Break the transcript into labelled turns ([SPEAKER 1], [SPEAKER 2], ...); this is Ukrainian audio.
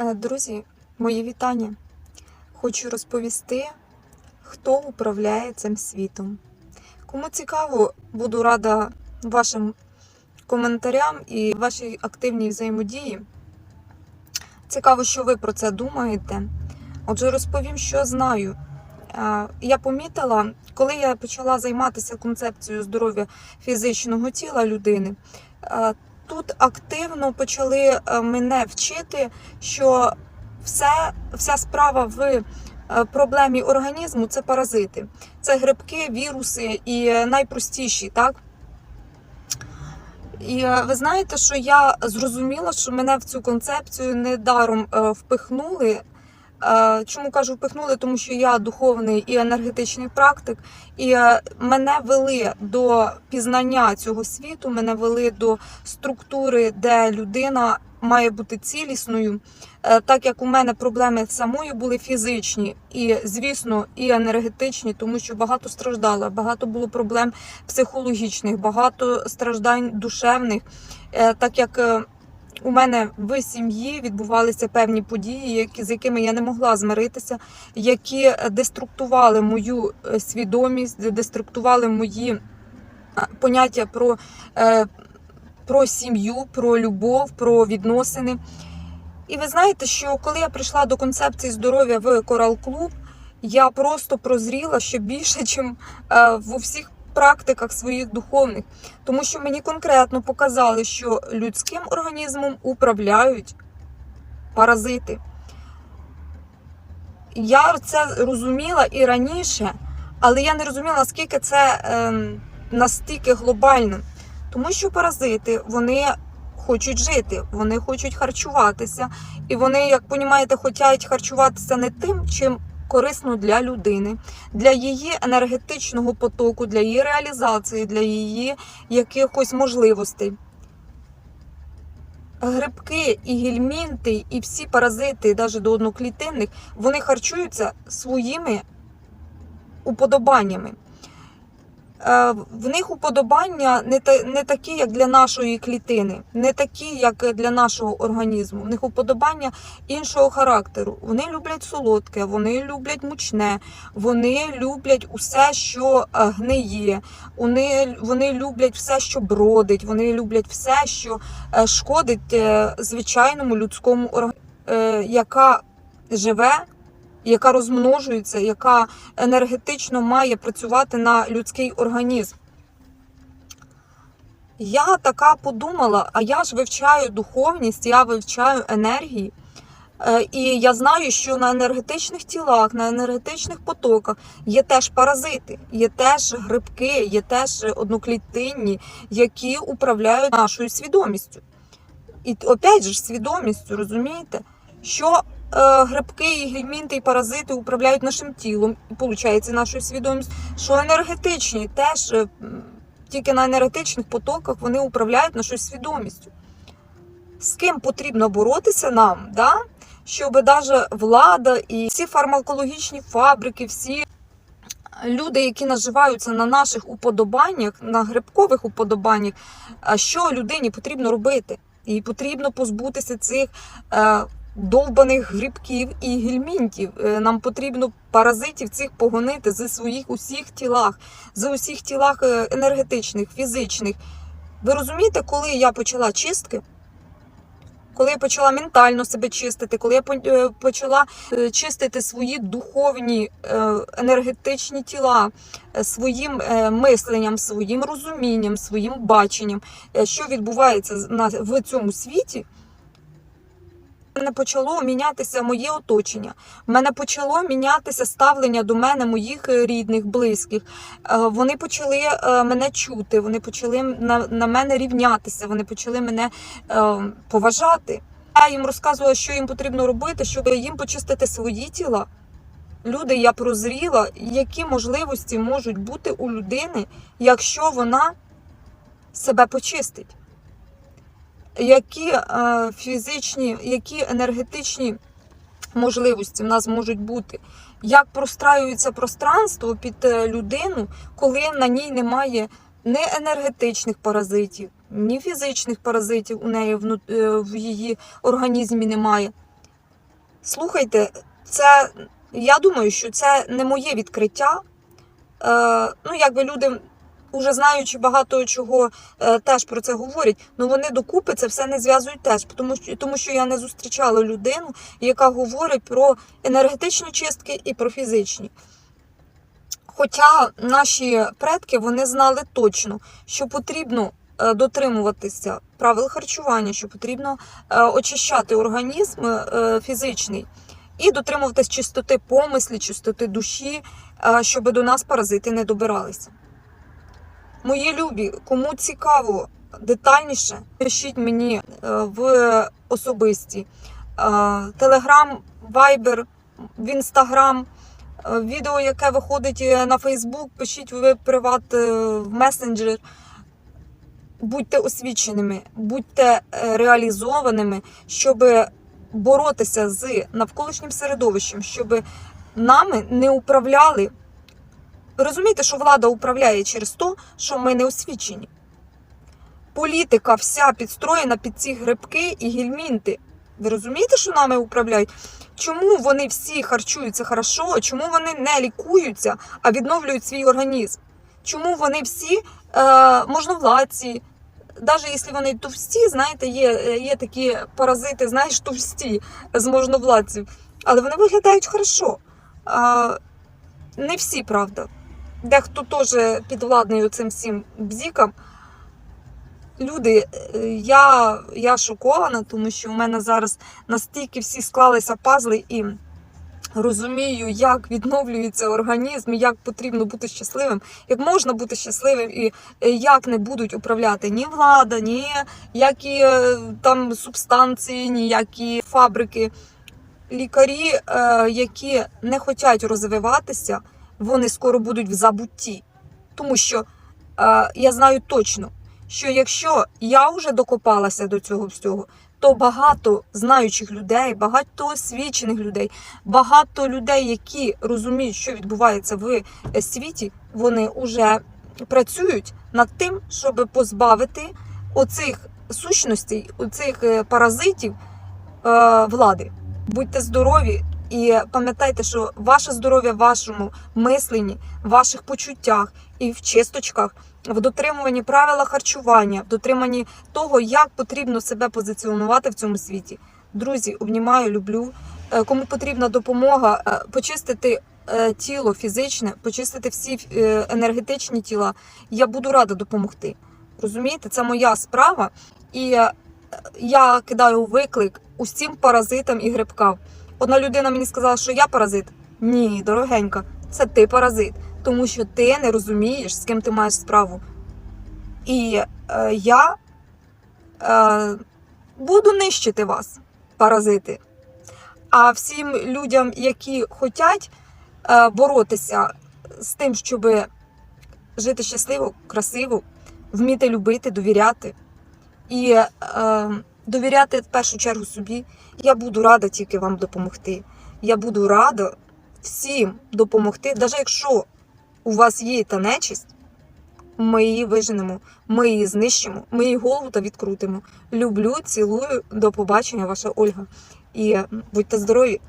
[SPEAKER 1] Е, Друзі, мої вітання. Хочу розповісти, хто управляє цим світом. Кому цікаво, буду рада вашим коментарям і вашій активній взаємодії. Цікаво, що ви про це думаєте. Отже, розповім, що знаю. Е, Я помітила, коли я почала займатися концепцією здоров'я фізичного тіла людини, е, тут активно почали е, мене вчити, що все, вся справа в е, проблемі організму це паразити, це грибки, віруси і е, найпростіші, так? І ви знаєте, що я зрозуміла, що мене в цю концепцію недаром впихнули. Е, Чому кажу впихнули? Тому що я духовний і енергетичний практик, і е, мене вели до пізнання цього світу, мене вели до структури, де людина має бути цілісною. Е, Так як у мене проблеми самої були фізичні і, звісно, і енергетичні, тому що багато страждала, багато було проблем психологічних, багато страждань душевних, так як. У мене в сім'ї відбувалися певні події, які, з якими я не могла змиритися, які деструктували мою е, свідомість, деструктували мої е, поняття про, е, про сім'ю, про любов, про відносини. І ви знаєте, що коли я прийшла до концепції здоров'я в Корал Клуб, я просто прозріла ще більше, ніж в усіх практиках своїх духовних. Тому що мені конкретно показали, що людським організмом управляють паразити. Я це розуміла і раніше, але я не розуміла, наскільки це ем, настільки глобально. Тому що паразити вони хочуть жити, вони хочуть харчуватися, і вони, як розумієте, хочуть харчуватися не тим, чим корисно для людини, для її енергетичного потоку, для її реалізації, для її якихось можливостей. Грибки і гельмінти, і всі паразити, навіть до одноклітинних, вони харчуються своїми уподобаннями. Е, В них уподобання не, та, не такі, як для нашої клітини, не такі, як для нашого організму. В них уподобання іншого характеру. Вони люблять солодке, вони люблять мучне, вони люблять усе, що е, гниє, вони, вони люблять все, що бродить, вони люблять все, що е, шкодить звичайному людському організму, яка живе яка розмножується, яка енергетично має працювати на людський організм. Я така подумала, а я ж вивчаю духовність, я вивчаю енергії. Е, І я знаю, що на енергетичних тілах, на енергетичних потоках є теж паразити, є теж грибки, є теж одноклітинні, які управляють нашою свідомістю. І опять же свідомістю, розумієте, що грибки, і гельмінти і паразити управляють нашим тілом, і виходить нашою свідомістю, що енергетичні теж е, тільки на енергетичних потоках вони управляють нашою свідомістю. З ким потрібно боротися нам, да? щоб навіть влада і всі фармакологічні фабрики, всі люди, які наживаються на наших уподобаннях, на грибкових уподобаннях, що людині потрібно робити? Їй потрібно позбутися цих е, довбаних грибків і гельмінтів. Е, Нам потрібно паразитів цих погонити зі своїх усіх тілах, з усіх тілах е, енергетичних, фізичних. Ви розумієте, коли я почала чистки? Коли я почала ментально себе чистити, коли я е, почала чистити свої духовні енергетичні тіла своїм мисленням, своїм розумінням, своїм баченням, що відбувається в цьому світі, мене почало мінятися моє оточення. В мене почало мінятися ставлення до мене, моїх е, рідних, близьких. Е, Вони почали е, мене чути, вони почали на, на мене рівнятися, вони почали мене е, поважати. Я їм розказувала, що їм потрібно робити, щоб їм почистити свої тіла. Люди, я прозріла, які можливості можуть бути у людини, якщо вона себе почистить. Які е, фізичні, які енергетичні можливості в нас можуть бути, як простраюється пространство під е, людину, коли на ній немає ні енергетичних паразитів, ні фізичних паразитів у неї е, в її організмі немає. Слухайте, це я думаю, що це не моє відкриття. Е, ну, якби люди, уже знаючи багато чого, е, теж про це говорять, ну вони докупи це все не зв'язують теж, тому що, тому що я не зустрічала людину, яка говорить про енергетичні чистки і про фізичні. Хоча наші предки вони знали точно, що потрібно е, дотримуватися правил харчування, що потрібно е, очищати організм фізичний і дотримуватись чистоти помислі, чистоти душі, щоб до нас паразити не добиралися. Мої любі, кому цікаво детальніше, пишіть мені е, в особисті Телеграм, Вайбер, в Інстаграм. Е, Відео, яке виходить е, на Фейсбук, пишіть ви приват е, в месенджер. Будьте освіченими, будьте е, реалізованими, щоб боротися з навколишнім середовищем, щоб нами не управляли. Розумієте, що влада управляє через те, що ми не освічені. Політика вся підстроєна під ці грибки і гельмінти. Ви розумієте, що нами управляють? Чому вони всі харчуються хорошо? Чому вони не лікуються, а відновлюють свій організм? Чому вони всі е, можновладці, навіть якщо вони товсті, знаєте, є, е, є такі паразити, знаєш, товсті з можновладців, але вони виглядають хорошо. Е, не всі, правда. Дехто теж підвладний цим всім бзікам. Люди, е, я, я шокована, тому що в мене зараз настільки всі склалися пазли і розумію, як відновлюється організм, як потрібно бути щасливим, як можна бути щасливим, і е, як не будуть управляти ні влада, ні які е, там субстанції, ніякі фабрики. Лікарі, які не хочуть розвиватися, вони скоро будуть в забутті. Тому що е, я знаю точно, що якщо я вже докопалася до цього всього, то багато знаючих людей, багато освічених людей, багато людей, які розуміють, що відбувається в е, світі, вони вже працюють над тим, щоб позбавити оцих сущностей, оцих е, паразитів е, влади. Будьте здорові і пам'ятайте, що ваше здоров'я в вашому мисленні, в ваших почуттях і в чисточках, в дотримуванні правила харчування, в дотриманні того, як потрібно себе позиціонувати в цьому світі. Друзі, обнімаю, люблю. Е, Кому потрібна допомога, е, почистити е, тіло фізичне, почистити всі енергетичні тіла. Я буду рада допомогти. Розумієте, це моя справа. І я кидаю виклик усім паразитам і грибкам. Одна людина мені сказала, що я паразит. Ні, дорогенька, це ти паразит, тому що ти не розумієш, з ким ти маєш справу. І е, я е, буду нищити вас, паразити. А всім людям, які хочуть е, боротися з тим, щоб жити щасливо, красиво, вміти любити, довіряти і е, довіряти в першу чергу собі, я буду рада тільки вам допомогти. Я буду рада всім допомогти, навіть якщо у вас є та нечисть, ми її виженемо, ми її знищимо, ми її голову та відкрутимо. Люблю, цілую, до побачення, ваша Ольга. І будьте здорові!